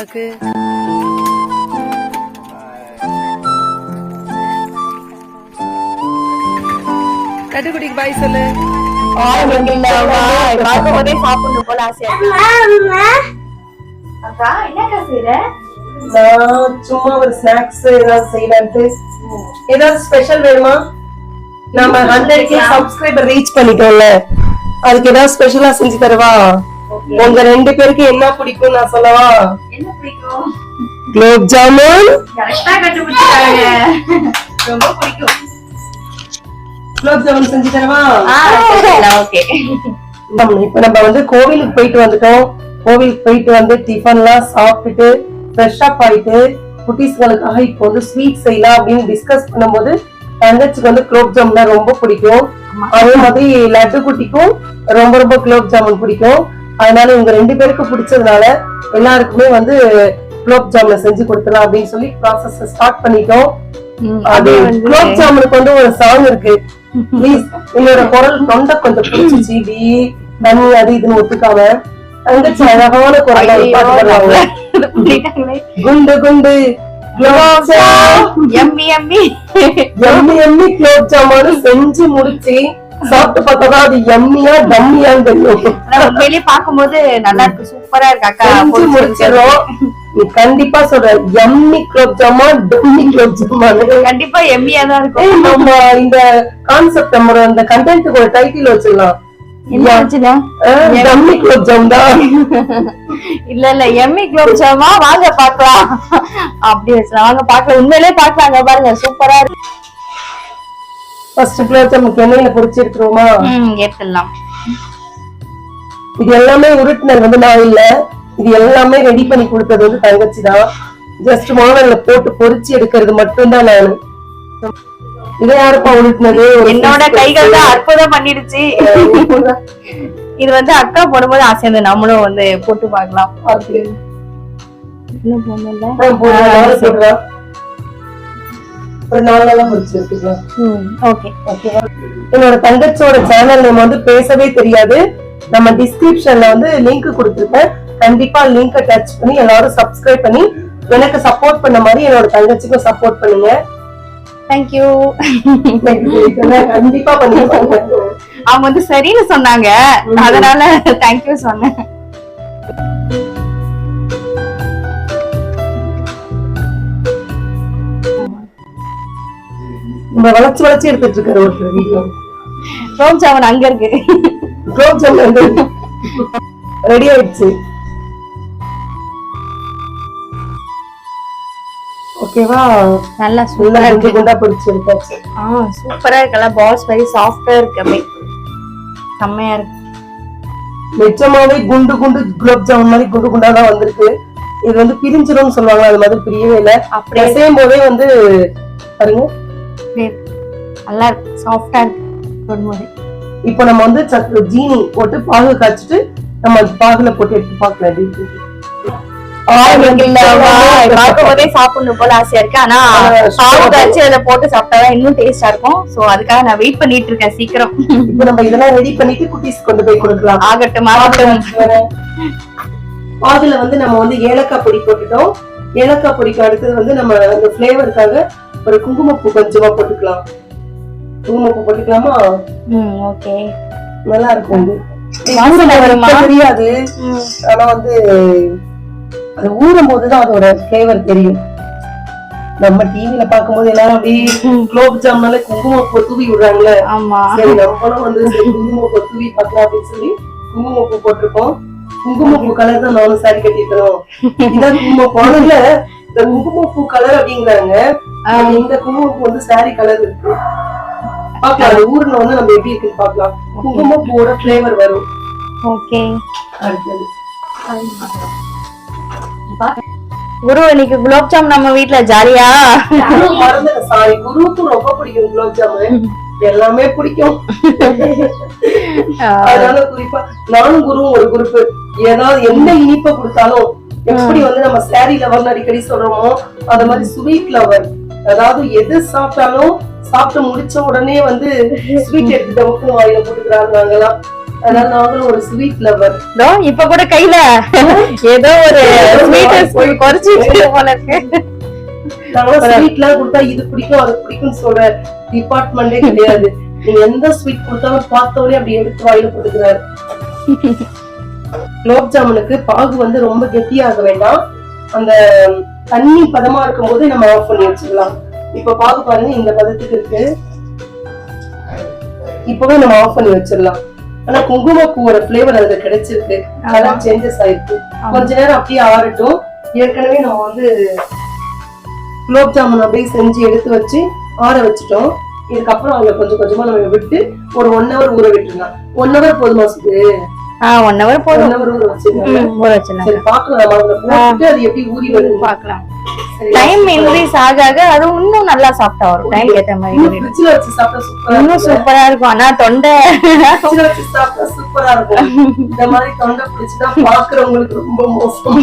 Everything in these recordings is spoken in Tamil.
இருக்கு. கட்டுக்குட்டிக்கு பாய் சொல்லு. பார்க்கும் போதே சாப்பிடணும் போல ஆசையா இருக்கு. அக்கா என்னக்கா செய்யற நான் சும்மா ஒரு ஸ்நாக்ஸ் ஏதாவது செய்யலான்ட்டு. ஏதாவது ஸ்பெஷல் வேணுமா? நம்ம ஹண்ட்ரட் கே சப்ஸ்கிரைபர் ரீச் பண்ணிட்டோம்ல. அதுக்கு ஏதாவது ஸ்பெஷலா செஞ்சு தரவா? உங்க ரெண்டு பேருக்கு என்ன பிடிக்கும் நான் சொல்லவா? என்ன பிடிக்கும்? குலோப் ஜாமுன். ரொம்ப பிடிக்கும். குலோப் ஜாமுன் செஞ்சு தரவா? ஓகே. இப்ப நம்ம வந்து கோவிலுக்கு போயிட்டு வந்துட்டோம். கோவிலுக்கு போயிட்டு வந்து டிஃபன் எல்லாம் சாப்பிட்டுட்டு ஃப்ரெஷ் அப் ஆயிட்டு குட்டீஸ்களுக்காக இப்போ வந்து ஸ்வீட் செய்யலாம் அப்படின்னு டிஸ்கஸ் பண்ணும்போது தங்கச்சிக்கு வந்து குலோப் ஜாமுன்னா ரொம்ப பிடிக்கும். அதே மாதிரி லட்டு குட்டிக்கும் ரொம்ப ரொம்ப குலோப் ஜாமுன் பிடிக்கும். அதனால இவங்க ரெண்டு பேருக்கு பிடிச்சதுனால எல்லாருக்குமே வந்து குலோப் ஜாமுன் செஞ்சு கொடுத்துலாம் அப்படின்னு சொல்லி ப்ராசஸ் ஸ்டார்ட் பண்ணிட்டோம். அது குலோப் ஜாமுனுக்கு வந்து ஒரு சாங் இருக்கு. ப்ளீஸ் என்னோட குரல் தொண்டை கொஞ்சம் பிடிச்சிச்சு இப்படி தண்ணி அது இதுன்னு ஒத்துக்காம. தங்கச்சி அழகான குரல் குண்டு குண்டு. Emmy Emmy. Emmy Emmy gulab jamun செஞ்சு முடிச்சு சாப்பிட்டு பார்த்தா அது எம்மியா டம்மியான்னு தெரியும். உண்மையிலேயே பார்க்கும்போது நல்லா இருக்கு. சூப்பரா இருக்கு அக்கா. முடிச்சிடும் நீ கண்டிப்பா சொல்ற எம்மி குலோப் ஜாமா டம்மி குலோப் கண்டிப்பா எம்மியா தான் இருக்கும். நம்ம இந்த கான்செப்ட் நம்ம அந்த கண்டென்ட்டுக்கு ஒரு டைட்டில் வச்சிடலாம் டம்மி குலோப் ஜாம் தான். இல்ல இல்ல எம்மி குலோப் ஜாமா வாங்க பாக்கலாம் அப்படி வச்சுலாம் வாங்க பாக்கலாம் உண்மையிலேயே பாக்கலாங்க பாருங்க. சூப்பரா இருக்கு. ஃபர்ஸ்ட் குலோப் ஜாமுக்கு எண்ணெயில பொரிச்சு எடுத்துருவோமா ம் எடுத்துடலாம் இது எல்லாமே உருட்டுனது வந்து நான் இல்ல. இது எல்லாமே ரெடி பண்ணி கொடுத்தது வந்து தங்கச்சி தான். ஜஸ்ட் மாடல்ல போட்டு பொரிச்சு எடுக்கிறது மட்டும்தான் நானு. இதை யாருப்பா உருட்டுனது என்னோட கைகள் தான். அற்புதம் பண்ணிடுச்சு. இது வந்து அக்கா போடும்போது ஆசை நம்மளும் வந்து போட்டு பார்க்கலாம். இன்னும் போடல ஒரு நாலு நாளா பொரிச்சு எடுத்துக்கலாம் ஓகே ஓகேவா? என்னோட தங்கச்சியோட சேனல் நேம் வந்து பேசவே தெரியாது. நம்ம டிஸ்கிரிப்ஷன்ல வந்து லிங்க் கொடுத்துருக்கேன் கண்டிப்பா லிங்கை டச் பண்ணி எல்லாரும் சப்ஸ்கிரைப் பண்ணி எனக்கு சப்போர்ட் பண்ண மாதிரி என்னோட தங்கச்சிக்கும் சப்போர்ட் பண்ணுங்க. தேங்க்யூ கண்டிப்பா பண்ணிருப்பாங்க அவங்க வந்து சரின்னு சொன்னாங்க. அதனால தேங்க்யூ சொன்னேன். நம்ம வளைச்சு வளைச்சு எடுத்துட்டு இருக்காரு ஒரு வீடியோ ரோம் சாவன் அங்க இருக்கு. குலோப் ஜாமுன் ரெடி ஆயிடுச்சு. ஓகேவா நல்லா சூப்பரா இருக்கு. குண்டா பொரிச்சு எடுத்தாச்சு. ஆ சூப்பரா இருக்குல்ல பால்ஸ் வெரி சாஃப்டா இருக்கு. அப்படியே செம்மையா இருக்கு. நிஜமாவே குண்டு குண்டு குலோப் ஜாமுன் மாதிரி குண்டு குண்டா தான் வந்திருக்கு. இது வந்து பிரிஞ்சிரும்னு சொல்லுவாங்க அது மாதிரி பிரியவே இல்ல. அப்படியே. செய்யும் போதே வந்து பாருங்க. நல்லா இருக்கு. சாஃப்டா இருக்கு. தொடும்போது இப்போ நம்ம வந்து சக்கரை ஜீனி போட்டு பாகு காய்ச்சிட்டு நம்ம அந்த பாகுல போட்டு எடுத்து பார்க்கலாம். எப்படி இருக்கு. பார்க்கும் போதே சாப்பிடணும் போல ஆசையா இருக்கு. ஆனா பாவு காய்ச்சி அதுல போட்டு சாப்பிட்டாதான் இன்னும் டேஸ்டா இருக்கும். சோ அதுக்காக நான் வெயிட் பண்ணிட்டு இருக்கேன் சீக்கிரம். இப்போ நம்ம இதெல்லாம் ரெடி பண்ணிட்டு குட்டீஸ் கொண்டு போய் கொடுக்கலாம். ஆகட்டும் ஆகட்டும். பாகுல வந்து நம்ம வந்து ஏலக்காய் பொடி போட்டுட்டோம். ஏலக்காய் பொடிக்கு அடுத்தது வந்து நம்ம அந்த ஃபிளேவருக்காக ஒரு குங்குமப்பூ கொஞ்சமா போட்டுக்கலாம். குங்குமப்பூ போட்டுக்கலாமா? ம் ஓகே. நல்லா இருக்கும் இது வாசனை வருமா? இப்ப தெரியாது. ஆனா வந்து அது ஊறும் போதுதான் அதோட ஃபிளேவர் தெரியும். நம்ம டிவில பாக்கும்போது எல்லாரும் அப்படியே குலோப் ஜாமுனால குங்குமப்பூ தூவி விடுறாங்கல்ல ஆமா. சரி நம்மளும் வந்து குங்குமப்பூ தூவி பார்க்கலாம் அப்படின்னு சொல்லி குங்குமப்பூ போட்டிருக்கோம். குங்குமப்பூ கலர் தான் நானும் சாரி கட்டிட்டோம் இதான் குங்குமப்பூ. இல்ல இந்த குங்குமப்பூ கலர் அப்படிங்கிறாங்க இந்த குங்குமப்பூ வந்து சாரி கலர் இருக்கு. பாக்கலாம் அது ஊர்ல வந்து நம்ம எப்படி இருக்குன்னு பாக்கலாம் குங்குமப்பூவோட ஃபிளேவர் வரும். ஓகே அடுத்தது. குரு இன்னைக்கு குலோப் ஜாம் நம்ம வீட்ல ஜாலியா? நானும் மறந்துட்டேன் சாரி. குருவுக்கும் ரொம்ப பிடிக்கும் குலோப் ஜாமுன் எல்லாமே பிடிக்கும். அதனால குறிப்பா நானும் குருவும் ஒரு குரூப் ஏதாவது எந்த இனிப்பை கொடுத்தாலும் எப்படி வந்து நம்ம சாரி லவர்னு அடிக்கடி சொல்றோமோ அது மாதிரி ஸ்வீட் லவர் அதாவது எது சாப்பிட்டாலும் சாப்பிட்டு முடிச்ச உடனே வந்து ஸ்வீட் எடுத்து நமக்கு வாயில போட்டுக்கிறாங்க நாங்கெல்லாம் அதனால நாங்களும் ஒரு ஸ்வீட் லவர் இப்ப கூட கையில ஏதோ ஒரு ஸ்வீட் குறைச்சிட்டு போல இருக்கு. நாங்களும் ஸ்வீட் எல்லாம் கொடுத்தா இது பிடிக்கும் அது பிடிக்கும்னு சொல்ற டிபார்ட்மெண்டே கிடையாது. நீங்க எந்த ஸ்வீட் கொடுத்தாலும் பார்த்தோடனே அப்படி எடுத்து வாயில போட்டுக்கிறாரு. குலோப் ஜாமுனுக்கு பாகு வந்து ரொம்ப கெட்டியாக வேண்டாம். அந்த தண்ணி பதமா இருக்கும் போது நம்ம ஆஃப் பண்ணி வச்சிடலாம் இப்ப பாகு பாருங்க இந்த பதத்துக்கு இருக்கு. இப்பவே நம்ம ஆஃப் பண்ணி வச்சிடலாம். ஆனா குங்குமப்பூவோட ஃபிளேவர் அதுல கிடைச்சிருக்கு. கலர் சேஞ்சஸ் ஆயிருக்கு. கொஞ்ச நேரம் அப்படியே ஆறட்டும். ஏற்கனவே நம்ம வந்து குலோப் ஜாமுன் அப்படியே செஞ்சு எடுத்து வச்சு ஆற வச்சுட்டோம். இதுக்கப்புறம் அதுல கொஞ்சம் கொஞ்சமா நம்ம விட்டு ஒரு ஒன் ஹவர் ஊற விட்டுருலாம் ஒன் ஹவர் போதுமா ஒன் ஹவர் போதும். ஊற பாக்கலாம் டைம் இன்க்ரீஸ் ஆக ஆக அது இன்னும் நல்லா சாப்பிட்டா வரும். டைம் ஏத்த மாதிரி இன்னும் சூப்பரா இருக்கும். ஆனா தொண்டை. சூப்பரா இருக்கும். இந்த மாதிரி தொண்டை பிடிச்சுன்னா பாக்குறவங்களுக்கு ரொம்ப மோசம்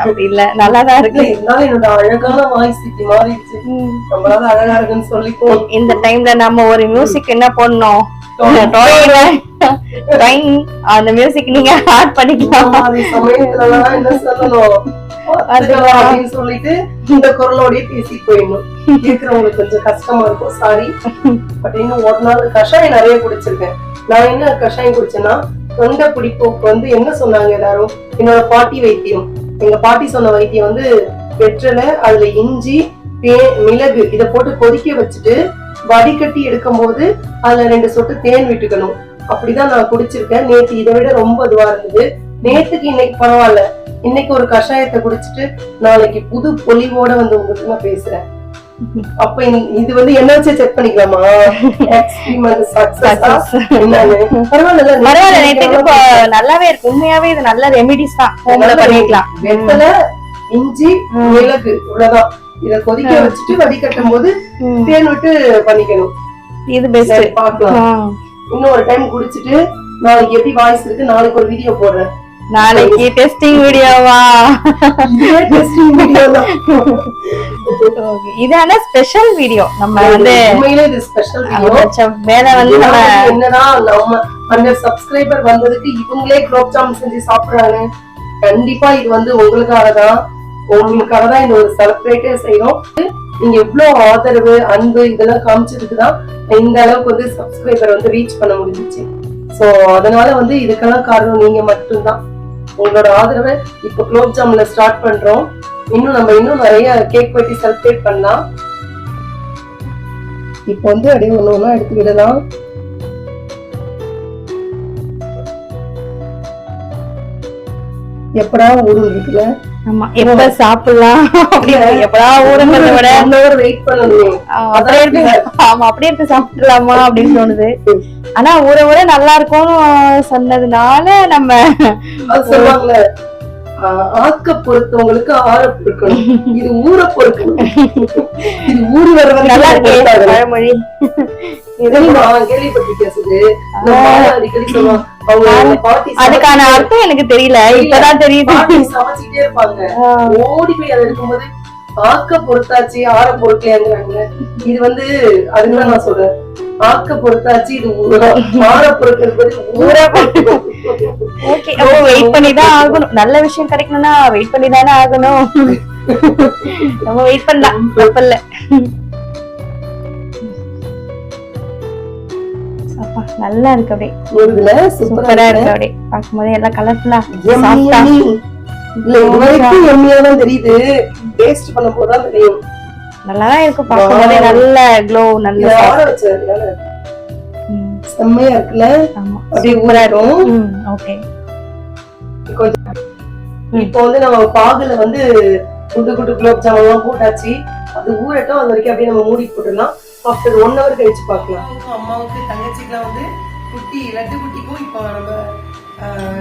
அப்படி இல்ல. இல்ல இருக்கு. இருந்தாலும் என்னோட அழகான வாய்ஸ் இப்படி மாறிடுச்சு. ம். நம்மளால அழகா இருக்குன்னு சொல்லிக்கோ இந்த டைம்ல நம்ம ஒரு மியூசிக் என்ன ட்ராயிங் அந்த மியூசிக் நீங்க ஆட் பண்ணிக்கலாம். மாதிரி சமயத்துலலாம் என்ன சொல்லணும்? பார்த்துக்கலாம் அப்படின்னு சொல்லிட்டு இந்த குரலோடய பேசி போயிடணும். கேக்குறவங்களுக்கு கொஞ்சம் கஷ்டமா இருக்கும். சாரி பட் இன்னும் ஒரு நாள் கஷாயம் நிறைய குடிச்சிருக்கேன். நான் என்ன கஷாயம் குடிச்சேன்னா தொண்டை பிடிப்புக்கு வந்து என்ன சொன்னாங்க எல்லாரும்? என்னோட பாட்டி வைத்தியம். எங்க பாட்டி சொன்ன வைத்தியம் வந்து வெற்றலை அதுல இஞ்சி மிளகு இத போட்டு கொதிக்க வச்சுட்டு வடிகட்டி எடுக்கும் போது அதுல ரெண்டு சொட்டு தேன் விட்டுக்கணும். அப்படிதான் நான் குடிச்சிருக்கேன். நேத்து இதை விட ரொம்ப இதுவா இருந்தது. நேத்துக்கு இன்னைக்கு பரவாயில்ல. இன்னைக்கு ஒரு கஷாயத்தை குடிச்சிட்டு நாளைக்கு புது பொலிவோட வந்து உங்களுக்கு நான் பேசுறேன். அப்ப இது வந்து என்ன வச்சு செக் பண்ணிக்கலாமா பரவாயில்ல நல்லாவே இருக்கு. உண்மையாவே இது நல்ல ரெமிடிஸ் தான். பண்ணிக்கலாம். வெத்தலை இஞ்சி மிளகு இவ்வளவுதான். இத கொதிக்க வச்சுட்டு வடிகட்டும் போது. தேன் விட்டு பண்ணிக்கணும். இது பெஸ்ட் சரி, பார்க்கலாம். இன்னும் ஒரு டைம் குடிச்சிட்டு நாளைக்கு எப்படி வாய்ஸ் இருக்கு நாளைக்கு ஒரு வீடியோ போடுறேன். நாளைக்கு டெஸ்டிங் வீடியோவா இதுவே testing video தான். இது ஆனா ஸ்பெஷல் வீடியோ நம்ம வந்து இது ஸ்பெஷல் வீடியோ வேலை வந்து நம்ம என்னடா நம்ம அந்த சப்ஸ்கிரைபர் வந்ததுக்கு இவங்களே குலோப் ஜாமுன் செஞ்சு சாப்பிடுறாங்க. கண்டிப்பா இது வந்து உங்களுக்காக தான் உங்களுக்காக தான் இந்த ஒரு செலிப்ரேட்டே செய்யறோம் நீங்க எவ்வளவு ஆதரவு அன்பு இதெல்லாம் காமிச்சதுக்கு தான் இந்த அளவுக்கு வந்து சப்ஸ்கிரைபர் வந்து ரீச் பண்ண முடிஞ்சிச்சு. சோ அதனால வந்து இதுக்கெல்லாம் காரணம் நீங்க மட்டும்தான். உங்களோட ஆதரவை இப்ப குலோப் ஜாம்ல ஸ்டார்ட் பண்றோம். இன்னும் நம்ம இன்னும் நிறைய கேக் வெட்டி செலிப்ரேட் பண்ணலாம். இப்போ வந்து அப்படியே ஒன்று ஒன்றா எடுத்து விடலாம் எப்படா ஊரும் இருக்குல்ல ஆமா எப்ப சாப்பிடலாம்? எப்படா ஊருங்கிறத விட வெயிட் பண்ணணும். அப்படியே எடுத்து ஆமா அப்படியே எடுத்து சாப்பிடலாமா அப்படின்னு தோணுது. ஆனா ஊற ஊற நல்லா இருக்கும்னு சொன்னதுனால நம்ம ஆக்க பொறுத்தவங்களுக்கு ஆற பொறுக்கணும். இது ஊற பொறுக்கணும். இது ஊறி வர நல்லா இருக்கு அதுக்கான அர்த்தம் எனக்கு தெரியல. இப்பதான் தெரியுது. சமைச்சிட்டே இருப்பாங்க. ஓடி போய் அதை எடுக்கும்போது ஆக்க பொறுத்தாச்சு ஆற பொறுக்கலையாங்கிறாங்க. இது வந்து அதுதான் நான் சொல்றேன். ஆக்க பொறுத்தாச்சு இது ஆற பொறுக்கிறது வெயிட் பண்ணி தான் ஆகணும். நல்ல விஷயம் கிடைக்கணும்னா வெயிட் பண்ணி தானே ஆகணும். நம்ம வெயிட் பண்ணலாம். தப்பில்ல நல்லா இருக்கு அப்படியே. ஊறுதுல சூப்பரா இருக்கு அப்படியே. பார்க்கும்போது எல்லாம் கலர்ஃபுல்லா yummy. இல்ல வரைக்கும் எம்மியா தான் தெரியுது. டேஸ்ட் பண்ணும் போதுதான் தெரியும். நல்லா தான் இருக்கு பார்க்கும்போதே நல்ல க்ளோ நல்ல செம்மையா இருக்குல்ல? ஆமா. அப்படியே ஊறட்டும். ம் ஓகே கொஞ்சம் இப்போ வந்து நம்ம பாகுல வந்து குண்டு குண்டு குலோப் ஜாமுன் எல்லாம் போட்டாச்சு. அது ஊறட்டும். அது வரைக்கும் அப்படியே நம்ம மூடி போட்டுடலாம். ஆஃப்டர் ஒன் ஹவர் கழிச்சு பார்க்கலாம். அம்மாவுக்கு தங்கச்சிக்குலாம் வந்து குட்டி லட்டு குட்டிக்கும் இப்போ நம்ம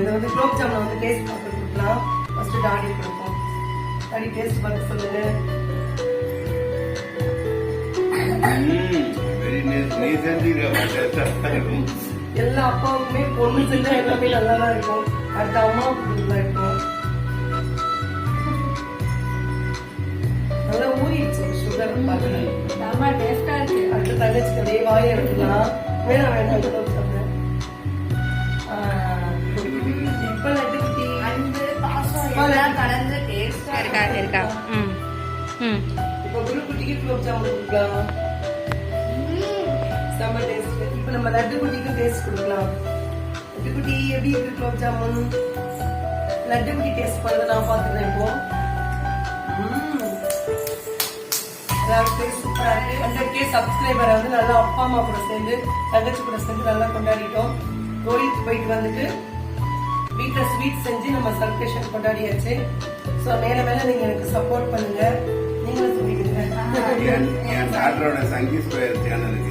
இதை வந்து குலோப் ஜாமுன் வந்து டேஸ்ட் பார்த்து கொடுக்கலாம். ஃபர்ஸ்ட் டாடி கொடுப்போம். டாடி டேஸ்ட் பார்த்து சொல்லுங்க. எல்லா அப்பாவுக்குமே பொண்ணு செஞ்சா எல்லாமே நல்லாதான் இருக்கும். அடுத்த அம்மா நல்லா இருக்கும். நல்லா ஊறிடுச்சு. சுகர் ஆமா டேஸ்டா இருக்கு. அடுத்த தங்கச்சி அப்படியே வாய் எடுத்துக்கலாம். வேணாம் வேணாம் சொல்றேன். இப்ப நட்டுக்குட்டி அன்பு பாசம் எல்லாம் கலந்து டேஸ்டா இருக்கா இருக்கா. ம் ம். இப்போ குருக்குட்டிக்கு குலோப் ஜாமுன் கொடுக்கலாமா செம்ம டேஸ்ட் இப்போ நம்ம லட்டு குட்டிக்கு டேஸ்ட் கொடுக்கலாம். லட்டு குட்டி எப்படி இருக்கு குலோப் ஜாமுன்? லட்டு குட்டி டேஸ்ட் பண்ணதை நான் பார்த்துக்கிறேன் இப்போ. சூப்பரா இருக்கு. ஹண்ட்ரட் கே சப்ஸ்கிரைபரை வந்து நல்லா அப்பா அம்மா கூட சேர்ந்து தங்கச்சி கூட சேர்ந்து நல்லா கொண்டாடிட்டோம். கோயிலுக்கு போயிட்டு வந்துட்டு வீட்டில் ஸ்வீட் செஞ்சு நம்ம செலிப்ரேஷன் கொண்டாடியாச்சு. ஸோ மேல மேல நீங்க எனக்கு சப்போர்ட் பண்ணுங்க. நீங்களும் சொல்லிடுங்க என் டாக்டரோட சங்கீத் ஸ்கொயர் சேனலுக்கு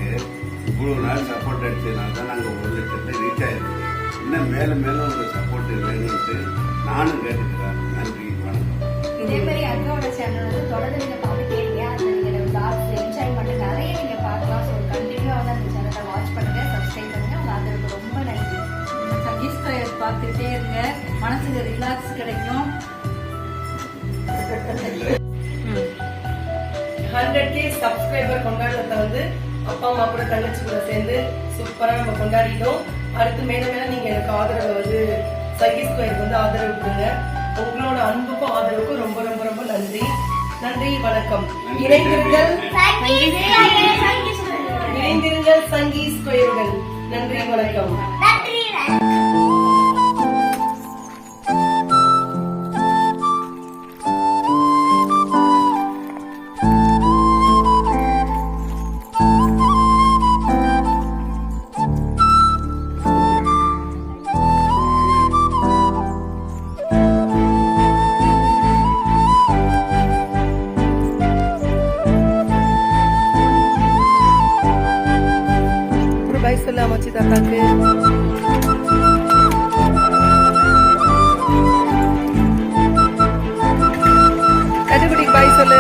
இவ்வளவு நாள் சப்போர்ட் அடிச்சதுனால தான் நாங்கள் ஒரு லட்சத்தை ரீச் ஆயிருக்கு. இன்னும் மேலும் மேலும் உங்க சப்போர்ட் வேணும்ட்டு நானும் கேட்டுக்கிறேன். நன்றி வணக்கம். இதே மாதிரி அக்காவோட சேனல் வந்து தொடர்ந்து நீங்க பார்த்துட்டே இருங்க அதுல நீங்க vlogs, enjoyment நிறைய நீங்க பார்க்கலாம். ஸோ கண்டினியூ வந்து அந்த சேனலை வாட்ச் பண்ணுங்க சப்ஸ்கிரைப் பண்ணுங்க. உங்க ஆதரவுக்கு ரொம்ப நன்றி. சங்கீஸ்கர் பார்த்துக்கிட்டே இருங்க. மனசுக்கு ரிலாக்ஸ் கிடைக்கும். ஹண்ட்ரட் கே சப்ஸ்கிரைபர் கொண்டாடுறத வந்து அப்பா அம்மா கூட தங்கச்சி கூட சேர்ந்து சூப்பரா நம்ம கொண்டாடிட்டோம். அடுத்து மேல மேல நீங்க எனக்கு ஆதரவை வந்து சகி ஸ்கொயருக்கு வந்து ஆதரவு கொடுங்க. உங்களோட அன்புக்கும் ஆதரவுக்கும் ரொம்ப ரொம்ப ரொம்ப நன்றி. நன்றி வணக்கம். இணைந்திருங்கள் இணைந்திருங்கள் சங்கி ஸ்கொயர்கள். நன்றி வணக்கம். சொல்ல அமைச்சு பாய் சொல்லு.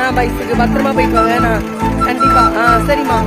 ஆ பாய் சொல்லு. பத்திரமா போயிட்டு வாங்க நான் கண்டிப்பா ஆ சரிம்மா.